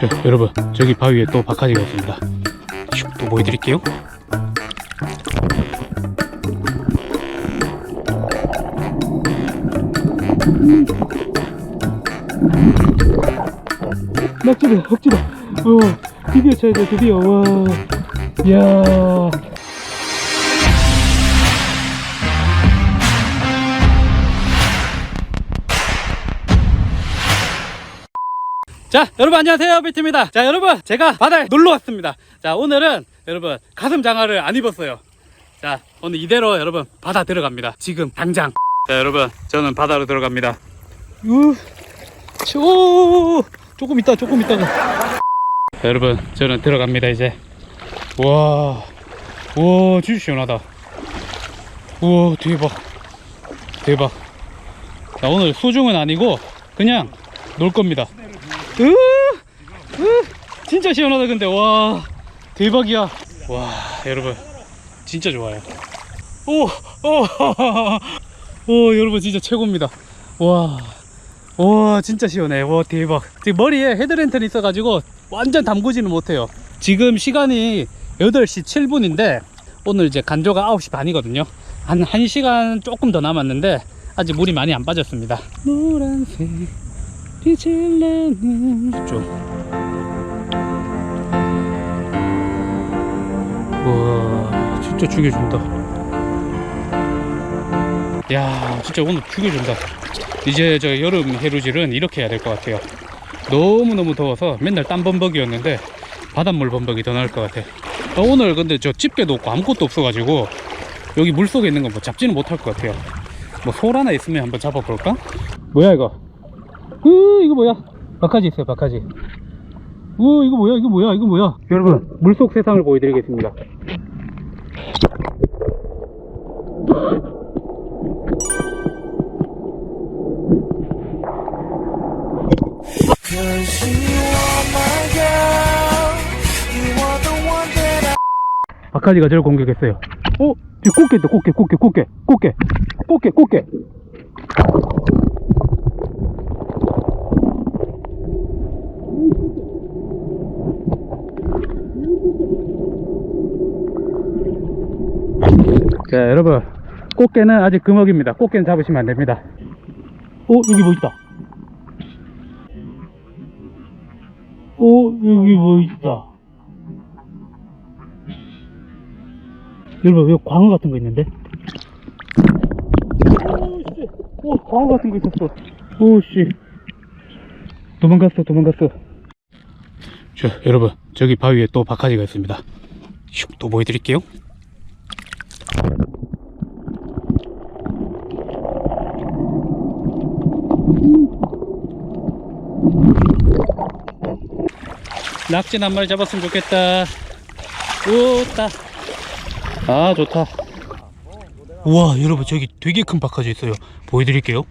자, 여러분 저기 바위에 또 바카지가 있습니다. 슉, 또 보여드릴게요. 낙지다 낙지다. 와 드디어 찾았다 드디어. 와 이야 자 여러분 안녕하세요. 비트입니다. 자 여러분 제가 바다에 놀러 왔습니다. 자 오늘은 여러분 가슴 장화를 안 입었어요. 자 오늘 이대로 여러분 바다 들어갑니다. 지금 당장. 자 여러분 저는 바다로 들어갑니다. 우, 오, 조금 있다 조금 있다가 자, 여러분 저는 들어갑니다 이제. 와, 와 진짜 시원하다. 우와 대박. 대박. 자 오늘 소중은 아니고 그냥 놀 겁니다 으, 으, 진짜 시원하다 근데. 와 대박이야. 와 여러분. 진짜 좋아요. 오, 오, 오 여러분 진짜 최고입니다. 와, 와 진짜 시원해. 와 대박. 지금 머리에 헤드랜턴 있어가지고 완전 담그지는 못해요. 지금 시간이 8시 7분인데 오늘 이제 간조가 9시 반이거든요. 한 1시간 조금 더 남았는데 아직 물이 많이 안 빠졌습니다. 노란색 빛을 내는 좀. 와 진짜 죽여준다. 야 진짜 오늘 죽여준다. 이제 저 여름 해루질은 이렇게 해야 될 것 같아요. 너무너무 더워서 맨날 땀 범벅이었는데 바닷물 범벅이 더 나을 것 같아. 아, 오늘 근데 저 집게도 없고 아무것도 없어가지고 여기 물속에 있는 거뭐 잡지는 못할 것 같아요. 뭐 솔 하나 있으면 한번 잡아볼까? 뭐야 이거 으 이거 뭐야? 바카지 있어요 바카지. 으 이거 뭐야? 이거 뭐야? 이거 뭐야? 여러분 물속 세상을 보여드리겠습니다. 바카지가 저를 공격했어요. 어? 뒤 꽃게 있다 꽃게 꽃게 꽃게 꽃게. 꽃게 꽃게 자 여러분 꽃게는 아직 금어기입니다 꽃게는 잡으시면 안됩니다 어 여기 뭐 있다 어 여기 뭐 있다 여러분, 여기 광어 같은 거 있는데? 오, 광어 같은 거 있었어. 오씨. 도망갔어, 도망갔어. 자, 여러분, 저기 바위에 또 바카지가 있습니다. 슉, 또 보여드릴게요. 낙지 한 마리 잡았으면 좋겠다. 좋다. 아 좋다 우와 여러분 저기 되게 큰 바카지 있어요 보여드릴게요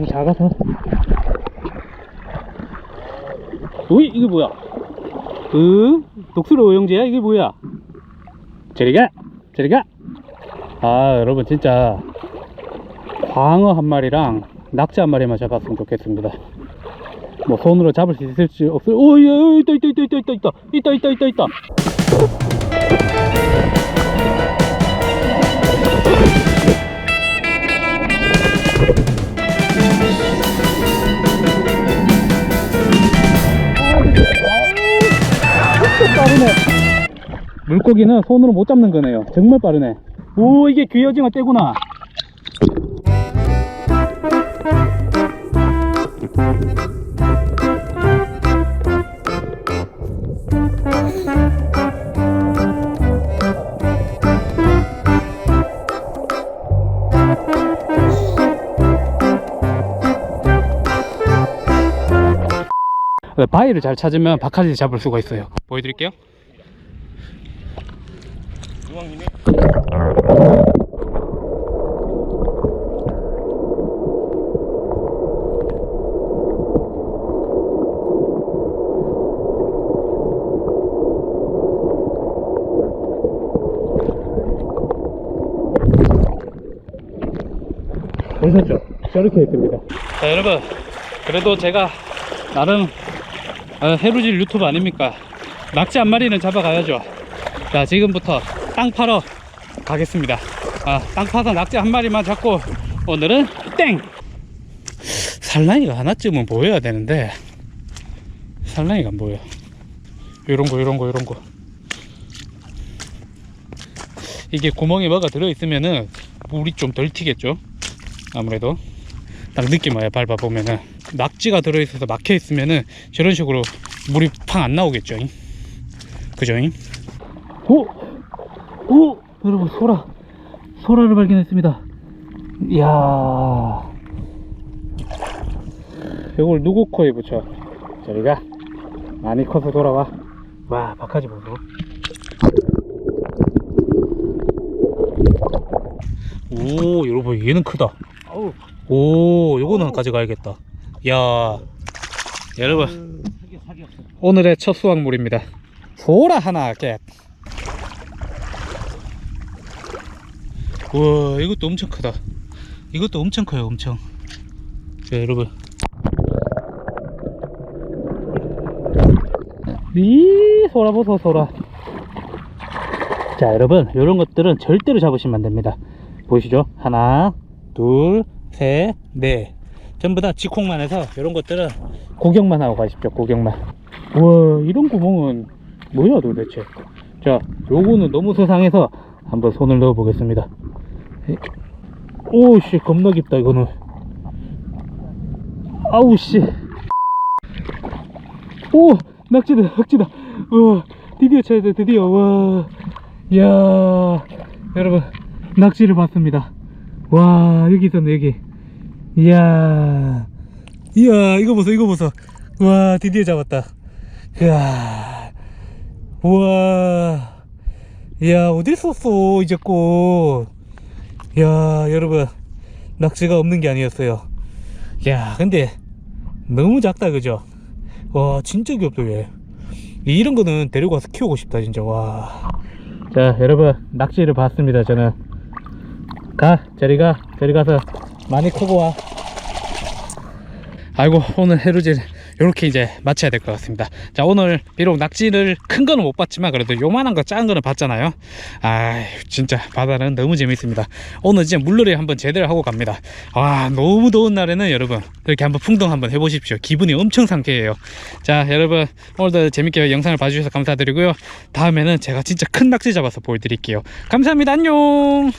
너무 작아서. 우이 이게 뭐야? 으? 독수리 오영재야? 이게 뭐야? 저리가 저리가. 아 여러분 진짜 광어 한 마리랑 낙지 한 마리만 잡았으면 좋겠습니다. 뭐 손으로 잡을 수 있을지 없을 오야 있다 있다 있다 있다 있다 있다 있다 있다 있다 있다 물고기는 손으로 못 잡는 거네요. 정말 빠르네. 오, 이게 귀여징어 떼구나. 바위를 잘 찾으면 바카지 잡을 수가 있어요. 보여드릴게요. 이왕님이 보셨죠? 저렇게 있습니다. 자, 여러분. 그래도 제가 나름 어, 해루질 유튜브 아닙니까? 낙지 한 마리는 잡아가야죠. 자, 지금부터 땅 파러 가겠습니다. 아, 땅 파서 낙지 한 마리만 잡고 오늘은 땡! 살라이가 하나쯤은 보여야 되는데 살라이가 안 보여. 요런 거, 요런 거, 요런 거. 이게 구멍에 뭐가 들어있으면은 물이 좀 덜 튀겠죠? 아무래도 딱 느낌 와요 밟아보면은 낙지가 들어있어서 막혀있으면은 저런 식으로 물이 팡 안 나오겠죠 그죠 오! 오! 여러분 소라. 소라를 발견했습니다. 이야. 이걸 누구 코에 붙여? 저리가. 많이 커서 돌아와. 와 박하지 보소. 오 여러분 얘는 크다. 오, 요거는 가져가야겠다. 야, 여러분, 오늘의 첫 수확물입니다. 소라 하나 겟. 우와, 이것도 엄청 크다. 이것도 엄청 커요, 엄청. 자, 여러분. 이 소라 보소, 소라. 자, 여러분, 이런 것들은 절대로 잡으시면 안 됩니다. 보이시죠? 하나, 둘, 셋, 넷. 전부 다 지콩만 해서 이런 것들은 구경만 하고 가십시오. 구경만. 우와, 이런 구멍은 뭐야 도대체? 자, 요거는 너무 소상해서 한번 손을 넣어 보겠습니다. 오씨, 겁나 깊다 이거는. 아우씨. 오, 낙지다, 낙지다. 우와, 드디어 쳐야 돼, 드디어. 와, 이야, 여러분, 낙지를 봤습니다. 와 여기 있었네 여기 이야 이야 이거 보소 이거 보소 와 드디어 잡았다 이야 우와 이야 어디 있었어 이제 꼭이 야 여러분. 낙지가 없는 게 아니었어요. 야 근데 너무 작다 그죠? 와 진짜 귀엽다 얘. 이런 거는 데리고 와서 키우고 싶다 진짜. 와자 여러분. 낙지를 봤습니다 저는. 가 저리 가. 저리 가서 많이 크고 와. 아이고 오늘 해루질 이렇게 이제 마쳐야 될 것 같습니다. 자 오늘 비록 낙지를 큰 거는 못 봤지만 그래도 요만한 거 작은 거는 봤잖아요. 아 진짜 바다는 너무 재밌습니다. 오늘 이제 물놀이 한번 제대로 하고 갑니다. 와 너무 더운 날에는 여러분 이렇게 한번 풍덩 한번 해보십시오. 기분이 엄청 상쾌해요. 자 여러분 오늘도 재밌게 영상을 봐주셔서 감사드리고요. 다음에는 제가 진짜 큰 낙지 잡아서 보여드릴게요. 감사합니다. 안녕